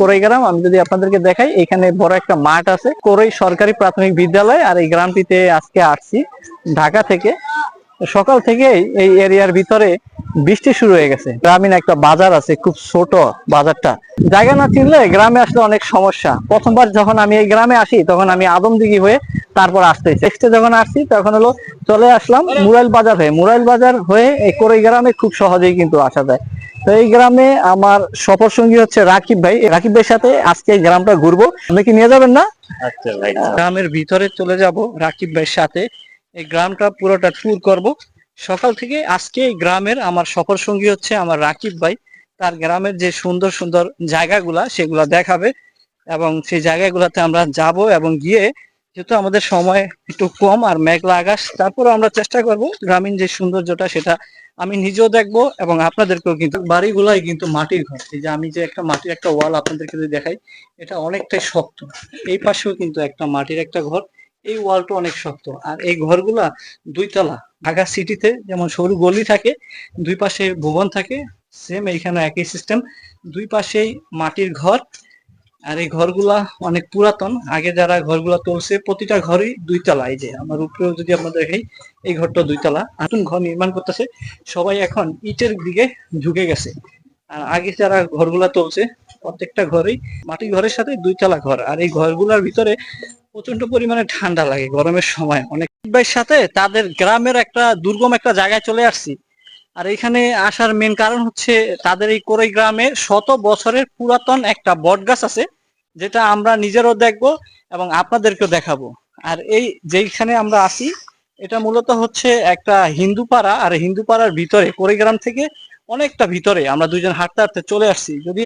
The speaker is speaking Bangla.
কোরাইগ্রাম আমি যদি আপনাদেরকে দেখাই, এখানে বড় একটা মাঠ আছে, কোরাই সরকারি প্রাথমিক বিদ্যালয়, আর এই গ্রামটিতে আজকে আসছি, ঢাকা থেকে। সকাল থেকেই এই এরিয়ার ভিতরে বৃষ্টি শুরু হয়ে গেছে। গ্রামীণ একটা বাজার আছে, খুব ছোট বাজারটা। জায়গা না চিনলে গ্রামে আসলে অনেক সমস্যা। প্রথমবার যখন আমি এই গ্রামে আসি, তখন আমি আদমদিঘি হয়ে তারপর আসতে নেক্সটে যখন আসছি, তখন হলো চলে আসলাম মুরাইল বাজার হয়ে। মুরাইল বাজার হয়ে এই কোরাই গ্রামে খুব সহজেই কিন্তু আসা যায়। তো এই গ্রামে আমার সফর সঙ্গী হচ্ছে রাকিব ভাই। রাকিব ভাইয়ের সাথে আজকে এই গ্রামটা ঘুরবো। আপনি নিয়ে যাবেন না? আচ্ছা গ্রামের ভিতরে চলে যাব রাকিব ভাইয়ের সাথে। এই গ্রামটা পুরোটা ট্যুর করব। সকাল থেকে আজকে এই গ্রামের আমার সফর সঙ্গী হচ্ছে আমার রাকিব ভাই। তার গ্রামের যে সুন্দর সুন্দর জায়গাগুলা, সেগুলা দেখাবে। এবং সেই জায়গাগুলোতে আমরা যাব এবং গিয়ে যেহেতু আমাদের সময় একটু কম আর মেঘলা আকাশ তারপরে আমরা চেষ্টা করব গ্রামীণ যে সৌন্দর্যটা সেটা আমি নিজেও দেখব এবং আপনাদেরকেও কিন্তু, বাড়িগুলাই কিন্তু মাটির ঘর। এই যে আমি যে একটা মাটির একটা ওয়াল আপনাদেরকে যদি দেখাই, এটা অনেকটাই শক্ত। এই পাশেও কিন্তু একটা মাটির একটা ঘর, এই ওয়ালটা অনেক শক্ত। আর এই ঘরগুলা দুইতলা, ঢাকা সিটিতে যেমন সরু গলি থাকে, দুই পাশে ভবন থাকে সেম এইখানে একই সিস্টেম দুই পাশেই মাটির ঘর আর এই ঘরগুলা অনেক পুরাতন। আগে যারা ঘরগুলা তুলছে, প্রতিটা ঘরই দুইতলা। এই যে আমার উপরেও যদি আপনাদের দেখাই, এই ঘরটা দুইতলা। নতুন ঘর নির্মাণ করতেছে, সবাই এখন ইটের দিকে ঝুঁকে গেছে। আর আগে যারা ঘরগুলা তুলছে, প্রত্যেকটা ঘরেই মাটির ঘরের সাথে দুইতলা ঘর। আর এই ঘরগুলার ভিতরে প্রচণ্ড পরিমাণে ঠান্ডা লাগে, গরমের সময়। অনেক সাথে তাদের গ্রামের একটা দুর্গম একটা জায়গায় চলে আসছি। আর এখানে আসার মেন কারণ হচ্ছে তাদের এই কোরাই গ্রামে শত বছরের পুরাতন একটা বট গাছ আছে, যেটা আমরা নিজেরও দেখব এবং আপনাদেরকেও দেখাবো। আর এই যেইখানে আমরা আসি এটা মূলত হচ্ছে একটা হিন্দু পাড়া, আর হিন্দু পাড়ার ভিতরে, কোরাই গ্রাম থেকে অনেকটা ভিতরে আমরা দুইজন হাঁটতে হাঁটতে চলে আসছি। যদি